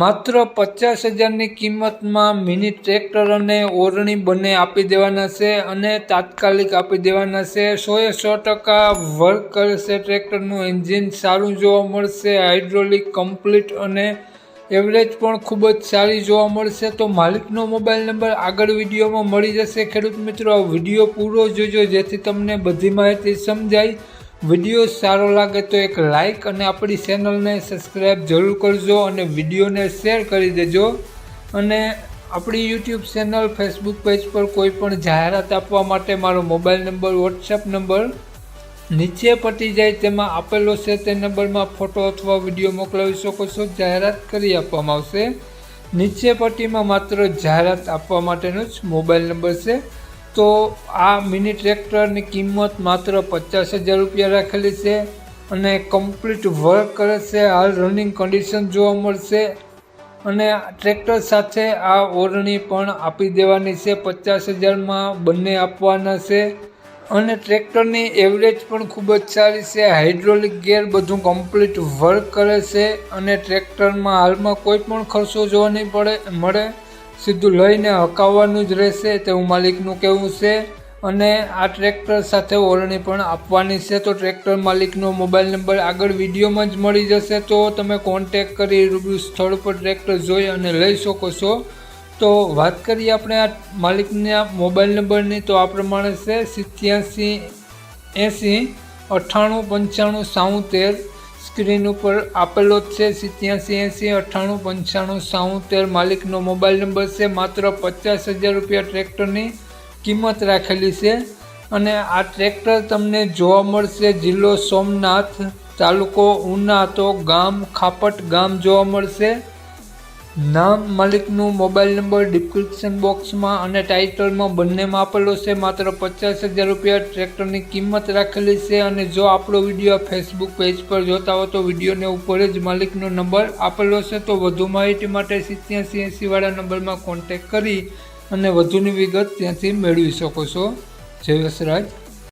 માત્ર પચાસ હજારની કિંમતમાં મિની ટ્રેક્ટર અને ઓરણી બંને આપી દેવાના છે અને તાત્કાલિક આપી દેવાના છે. સોએ સો ટકા વર્ક કરશે ટ્રેક્ટરનું એન્જિન સારું જોવા મળશે, હાઇડ્રોલિક, કમ્પ્લીટ અને એવરેજ પણ ખૂબ જ સારી જોવા મળશે. તો માલિકનો મોબાઈલ નંબર આગળ વિડીયોમાં મળી જશે. ખેડૂત મિત્રો વીડિયો પૂરો જોજો જેથી તમને બધી માહિતી સમજાય. વીડિયો સારો લાગે તો એક લાઈક અને આપણી ચેનલને સબસ્ક્રાઈબ જરૂર કરજો અને વિડીયોને શેર કરી દેજો. અને આપણી યુટ્યુબ ચેનલ ફેસબુક પેજ પર કોઈ પણ જાહેરાત આપવા માટે મારો મોબાઈલ નંબર વોટ્સએપ નંબર નીચે પટી જાય તેમાં આપેલો છે તે નંબરમાં ફોટો અથવા વીડિયો મોકલાવી શકો છો. જાહેરાત કરી આપવામાં આવશે. નીચે પટ્ટીમાં માત્ર જાહેરાત આપવા માટેનો જ મોબાઈલ નંબર છે. તો આ મિની ટ્રેક્ટરની કિંમત માત્ર પચાસ હજાર રૂપિયા રાખેલી છે અને કમ્પ્લીટ વર્ક કરે છે. હાલ રનિંગ કન્ડિશન જોવા મળશે અને ટ્રેક્ટર સાથે આ ઓરણી પણ આપી દેવાની છે. પચાસ હજારમાં બંને આપવાના છે અને ટ્રેક્ટરની એવરેજ પણ ખૂબ જ સારી છે. હાઇડ્રોલિક ગેર બધું કમ્પ્લીટ વર્ક કરે છે અને ટ્રેક્ટરમાં હાલમાં કોઈ પણ ખર્ચો જોવા નહીં પડે, મળે. સીધું લઈને હકાવવાનું જ રહેશે તેવું માલિકનું કહેવું છે. અને આ ટ્રેક્ટર સાથે ઓળણી પણ આપવાની છે. તો ટ્રેક્ટર માલિકનો મોબાઈલ નંબર આગળ વિડીયોમાં જ મળી જશે. તો તમે કોન્ટેક કરી રૂબરૂ સ્થળ પર ટ્રેક્ટર જોઈ અને લઈ શકો છો. તો વાત કરીએ આપણે આ માલિકના મોબાઈલ નંબરની. તો આ પ્રમાણે છે સિત્યાસી એંસી અઠ્ઠાણું પંચાણું સાઉતેર સ્ક્રીન ઉપર આપેલો જ છે સિત્યાસી એંસી અઠ્ઠાણું પંચાણું સાઉતેર માલિકનો મોબાઈલ નંબર છે માત્ર પચાસ હજાર રૂપિયા ટ્રેક્ટરની કિંમત રાખેલી છે. અને આ ટ્રેક્ટર તમને જોવા મળશે જિલ્લો સોમનાથ, તાલુકો ઉના તો ગામ ખાપટ ગામ જોવા મળશે. નામ માલિકનું મોબાઈલ નંબર ડિસ્ક્રિપ્શન બોક્સમાં અને ટાઇટલમાં બંનેમાં આપેલો છે. માત્ર પચાસ હજાર રૂપિયા ટ્રેક્ટરની કિંમત રાખેલી છે અને જો આપણો વીડિયો ફેસબુક પેજ પર જોતા હો તો વિડીયોને ઉપર જ માલિકનો નંબર આપેલો છે તો વધુ માહિતી માટે સિત્યાસી એંસીવાળા નંબરમાં કોન્ટેક કરી અને વધુની વિગત ત્યાંથી મેળવી શકો છો. જય વસરાજ.